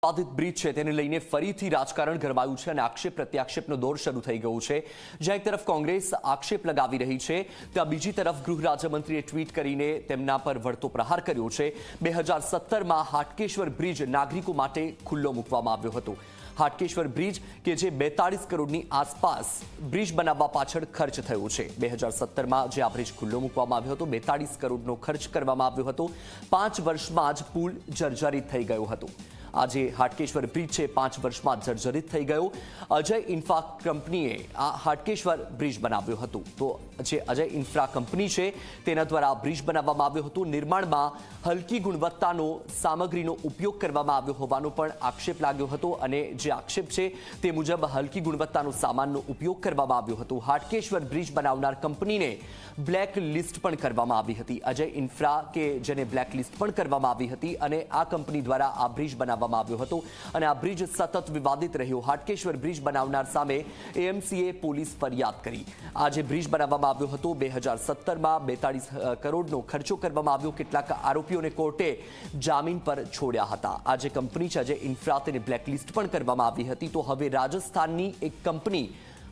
બાધિત bridge છે તેને લઈને ફરીથી રાજકારણ ગરમાયું છે અને આક્ષેપ પ્રત્યાક્ષેપનો દોર શરૂ થઈ ગયો છે. જ્યાં એક તરફ કોંગ્રેસ આક્ષેપ લગાવી રહી છે, ત્યાં બીજી તરફ ગૃહ રાજ્યમંત્રીએ ટ્વીટ કરીને તેમના પર વળતો પ્રહાર કર્યો છે. બે હજાર સત્તરમાં હાટકેશ્વર બ્રિજ નાગરિકો માટે ખુલ્લો મૂકવામાં આવ્યો હતો. હાટકેશ્વર બ્રિજ, કે જે બેતાળીસ કરોડની આસપાસ બ્રિજ બનાવવા પાછળ ખર્ચ થયો છે. બે હજાર સત્તરમાં જે આ બ્રિજ ખુલ્લો મૂકવામાં આવ્યો હતો, બેતાળીસ કરોડનો ખર્ચ કરવામાં આવ્યો હતો. પાંચ વર્ષમાં જ પુલ જર્જરિત થઈ ગયો હતો. આજે હાટકેશ્વર બ્રિજ છે, પાંચ વર્ષમાં જર્જરિત થઈ ગયો. અજય ઇન્ફા કંપનીએ આ હાટકેશ્વર બ્રિજ બનાવ્યું હતું. તો જે અજય ઇન્ફ્રા કંપની છે, તેના દ્વારા બ્રિજ બનાવવામાં આવ્યું હતું. નિર્માણમાં હલકી ગુણવત્તાનો, સામગ્રીનો ઉપયોગ કરવામાં આવ્યો હોવાનો પણ આક્ષેપ લાગ્યો હતો અને જે આક્ષેપ છે, તે મુજબ હલકી ગુણવત્તાનો, સામાનનો ઉપયોગ કરવામાં આવ્યો હતો. હાટકેશ્વર બ્રિજ બનાવનાર કંપનીને બ્લેક લિસ્ટ પણ કરવામાં આવી હતી. અજય ઇન્ફ્રા કે જેને બ્લેક લિસ્ટ પણ કરવામાં આવી હતી અને આ કંપની દ્વારા આ બ્રિજ બનાવવામાં આવ્યો હતો અને આ બ્રિજ સતત વિવાદિત રહ્યો. હાટકેશ્વર બ્રિજ બનાવનાર સામે એએમસીએ પોલીસ ફરિયાદ કરી. આ જે બ્રિજ બનાવવામાં આવ્યો હતો બે હજાર સત્તરમાં બેતાળીસ કરોડનો ખર્ચો કરવામાં આવ્યો. કેટલાક આરોપીઓને કોર્ટે જામીન પર છોડ્યા હતા. આ જે કંપની છે, આજે ઇન્ફ્રા તેને બ્લેકલિસ્ટ પણ કરવામાં આવી હતી. તો હવે રાજસ્થાનની એક કંપની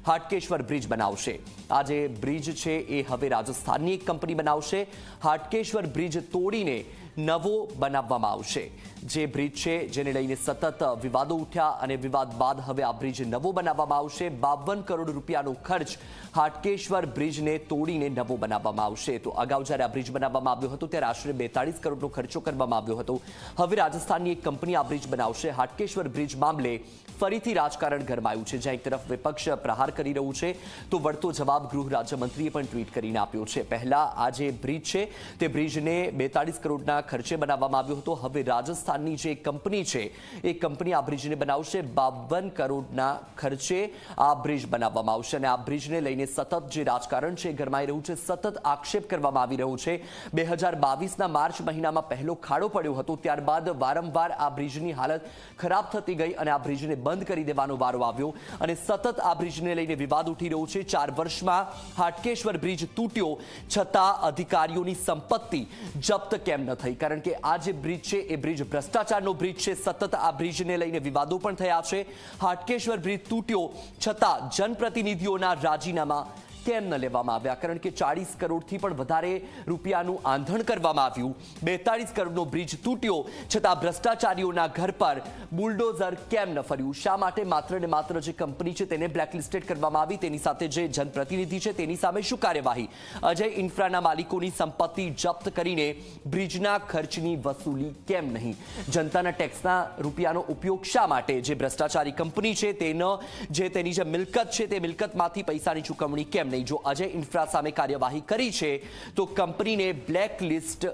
હાટકેશ્વર બ્રિજ બનાવશે. આ જે બ્રિજ છે, એ હવે રાજસ્થાનની એક કંપની બનાવશે. હાટકેશ્વર બ્રિજ તોડીને નવો બનાવવામાં આવશે. જે બ્રિજ છે, જેને લઈને સતત વિવાદો ઉઠ્યા અને વિવાદ બાદ હવે આ બ્રિજ નવો બનાવવામાં આવશે. બાવન કરોડ રૂપિયાનો ખર્ચ હાટકેશ્વર બ્રિજને તોડીને નવો બનાવવામાં આવશે. તો અગાઉ જ્યારે આ બ્રિજ બનાવવામાં આવ્યો હતો, ત્યારે આશરે બેતાળીસ કરોડનો ખર્ચો કરવામાં આવ્યો હતો. હવે રાજસ્થાનની એક કંપની આ બ્રિજ બનાવશે. હાટકેશ્વર બ્રિજ મામલે ફરીથી રાજકારણ ગરમાયું છે. જ્યાં એક તરફ વિપક્ષ પ્રહાર કરી રહ્યું છે, તો વળતો જવાબ ગૃહ રાજ્યમંત્રીએ પણ ટ્વીટ કરીને આપ્યો છે. પહેલા આ જે બ્રિજ છે, તે બ્રિજને બેતાળીસ કરોડના ખર્ચે બનાવવામાં આવ્યો હતો. હવે રાજસ્થાનની જે કંપની છે, એ કંપની આ બ્રિજને બનાવશે. બાવન કરોડના ખર્ચે આ બ્રિજ બનાવવામાં આવશે અને આ બ્રિજને લઈને સતત જે રાજકારણ છે ગરમાઈ રહ્યું છે. સતત આક્ષેપ કરવામાં આવી રહ્યો છે. બે હજાર બાવીસના માર્ચ મહિનામાં પહેલો ખાડો પડ્યો હતો. ત્યારબાદ વારંવાર આ બ્રિજની હાલત ખરાબ થતી ગઈ અને આ બ્રિજને બંધ કરી દેવાનો વારો આવ્યો અને સતત આ બ્રિજને લઈને વિવાદ ઉઠી રહ્યો છે. ચાર વર્ષમાં હાટકેશ્વર બ્રિજ તૂટ્યો છતાં અધિકારીઓની સંપત્તિ જપ્ત કેમ ન થઈ? કારણ કે આ જે બ્રિજ છે, એ બ્રિજ ભ્રષ્ટાચારનો બ્રિજ છે. સતત આ બ્રિજને લઈને વિવાદો પણ થયા છે. હાટકેશ્વર બ્રિજ તૂટ્યો છતાં જનપ્રતિનિધિઓના રાજીનામા કેમ ન લેવામાં આવ્યા. કારણ કે ચાળીસ કરોડથી પણ વધારે રૂપિયાનું આંધણ કરવામાં આવ્યું. બેતાળીસ કરોડનો બ્રિજ તૂટ્યો, છતાં ભ્રષ્ટાચારીઓના ઘર પર બુલડોઝર કેમ ન ફર્યું? શા માટે માત્ર ને માત્ર જે કંપની છે તેને બ્લેકલિસ્ટેડ કરવામાં આવી? તેની સાથે જે જનપ્રતિનિધિ છે તેની સામે શું કાર્યવાહી? અજય ઇન્ફ્રાના માલિકોની સંપત્તિ જપ્ત કરીને બ્રિજના ખર્ચની વસૂલી કેમ નહીં? જનતાના ટેક્સના રૂપિયાનો ઉપયોગ શા માટે? જે ભ્રષ્ટાચારી કંપની છે તેનો, જે તેની જે મિલકત છે તે મિલકતમાંથી પૈસાની ચૂકવણી કેમ નહીં? જો અજય ઇન્ફ્રા સામે કાર્યવાહી કરી છે તો કંપનીને બ્લેક લિસ્ટ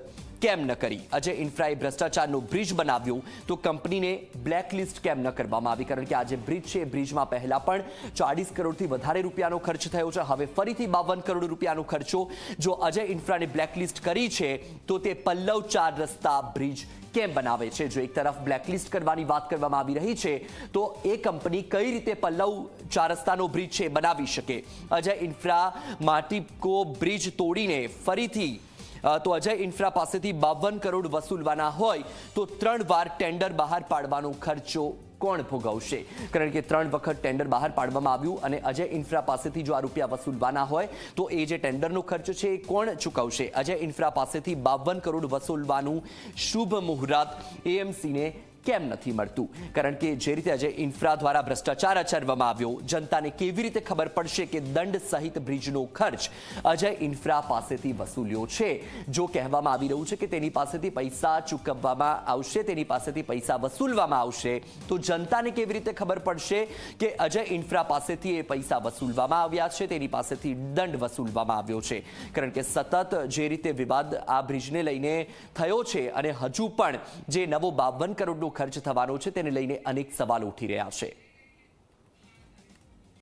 કેમ ન કરી? અજય ઇન્ફ્રાએ ભ્રષ્ટાચારનો બ્રિજ બનાવ્યું તો કંપનીને બ્લેક લિસ્ટ કેમ ન કરવામાં આવી? કારણ કે આ જે બ્રિજ છે એ બ્રિજમાં પહેલાં પણ ચાળીસ કરોડથી વધારે રૂપિયાનો ખર્ચ થયો છે. હવે ફરીથી બાવન કરોડ રૂપિયાનો ખર્ચો. જો અજય ઇન્ફ્રાને બ્લેકલિસ્ટ કરી છે, તો તે પલ્લવ ચાર રસ્તા બ્રિજ કેમ બનાવે છે? જો એક તરફ બ્લેકલિસ્ટ કરવાની વાત કરવામાં આવી રહી છે, તો એ કંપની કઈ રીતે પલ્લવ ચાર રસ્તાનો બ્રિજ છે બનાવી શકે? અજય ઇન્ફ્રા માટીકો બ્રિજ તોડીને ફરીથી તો અજય ઇન્ફ્રા પાસેથી બાવન કરોડ વસૂલવાના હોય તો ત્રણ વાર ટેન્ડર બહાર પાડવાનો ખર્ચો કોણ ભોગવશે? કારણ કે ત્રણ વખત ટેન્ડર બહાર પાડવામાં આવ્યું અને અજય ઇન્ફ્રા પાસેથી જો આ રૂપિયા વસૂલવાના હોય, તો એ જે ટેન્ડરનો ખર્ચ છે એ કોણ ચૂકવશે? અજય ઇન્ફ્રા પાસેથી બાવન કરોડ વસૂલવાનું શુભ મુહૂર્ત એએમસીને કેમ નથી મળતું? કારણ કે જે રીતે આજે ઇન્ફ્રા દ્વારા ભ્રષ્ટાચાર આચરવામાં આવ્યો, જનતાને કેવી રીતે ખબર પડશે કે દંડ સહિત બ્રિજનો ખર્ચ અજય ઇન્ફ્રા પાસેથી વસૂલ્યો છે? જો કહેવામાં આવી રહ્યું છે કે તેની પાસેથી પૈસા ચૂકવવામાં આવશે, તેની પાસેથી પૈસા વસૂલવામાં આવશે, તો જનતાને કેવી રીતે ખબર પડશે કે અજય ઇન્ફ્રા પાસેથી એ પૈસા વસૂલવામાં આવ્યા છે, તેની પાસેથી દંડ વસૂલવામાં આવ્યો છે? કારણ કે સતત જે રીતે વિવાદ આ બ્રિજને લઈને થયો છે અને હજુ પણ જે નવો બાવન કરોડનો ખર્ચ થવાનો છે તેને લઈને અનેક સવાલ ઉઠી રહ્યા છે.